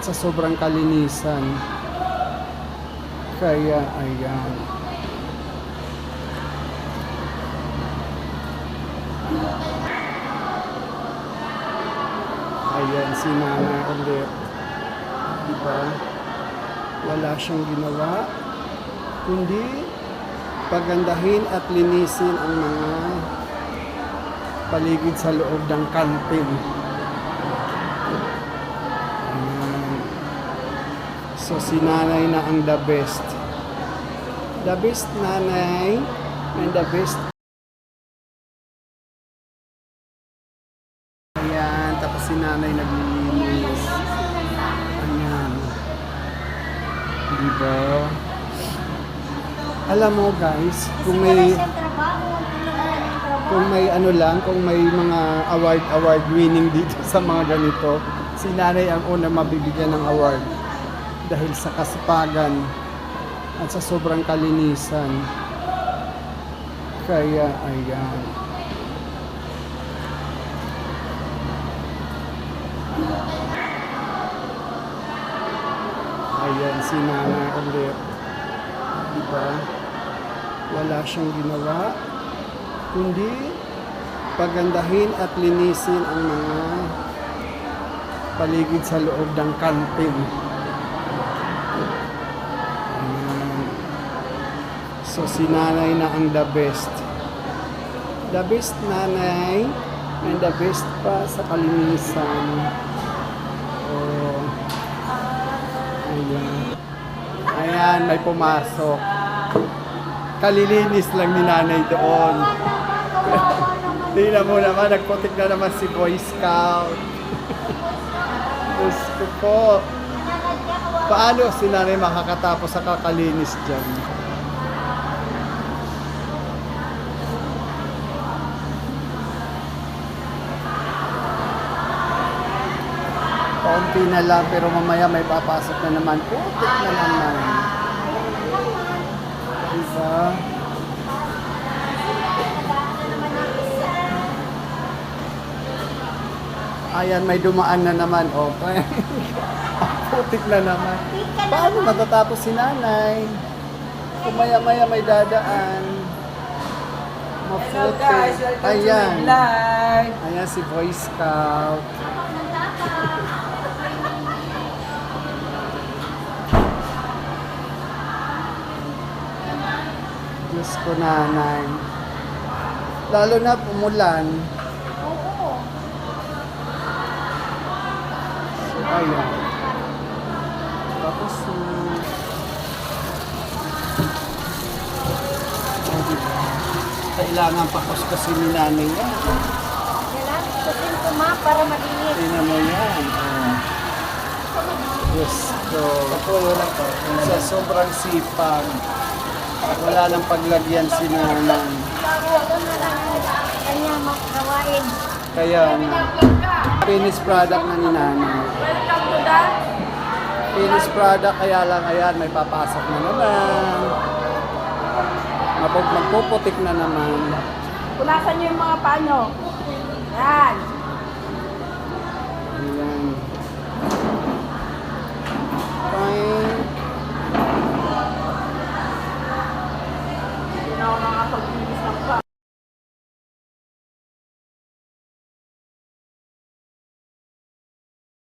at sa sobrang kalinisan. Kaya ayan. Ayan si Nana ulit. Diba? Wala siyang ginawa. Kundi pagandahin at linisin ang mga paligid sa loob ng kantin. So si nanay na ang the best. The best nanay and the best Ayan, tapos si nanay naglilinis. Ayan. Diba? Alam mo guys, kung may kung may ano lang, kung may mga award award winning dito sa mga ganito, si nanay ang una mabibigyan ng award dahil sa kasipagan at sa sobrang kalinisan. Kaya ayan. Ayan si nanay ulit. Diba? Wala siyang ginawa kundi pagandahin at linisin ang mga paligid sa loob ng kantin. So si nanay na ang the best. The best nanay and the best pa sa kalinisan. Oh. Ayan. Ayan, may pumasok. Kalilinis lang ni nanay doon. Tingnan mo naman, nagputik na naman si Boy Scout. Diyos ko. Paano si nanay makakatapos sa kakalinis dyan? Kaunti na lang pero mamaya may papasok na naman. Putik na naman. Diba? Ayan, may dumaan na naman. Oh, putik na naman. Paano matatapos si nanay? Kung maya-maya may dadaan. Maputik. Ayan. Ayan si Boy Scout. Diyos ko nanay. Lalo na pumulan. So, ayan. Tapos, uh? Kailangan pa kuskusin ni nanay yan. Kailangan kusin ko ma para malinis. Tingnan mo yan. Oh. Diyos ko. Sa sobrang sipag. Wala nang paglagyan si nanay. Lang kanya magawain. Kaya na. Finished product na ni nanay. Welcome to the Finished product kaya lang ayan may papasok na naman. Magpuputik na naman. Punasan niyo yung mga paa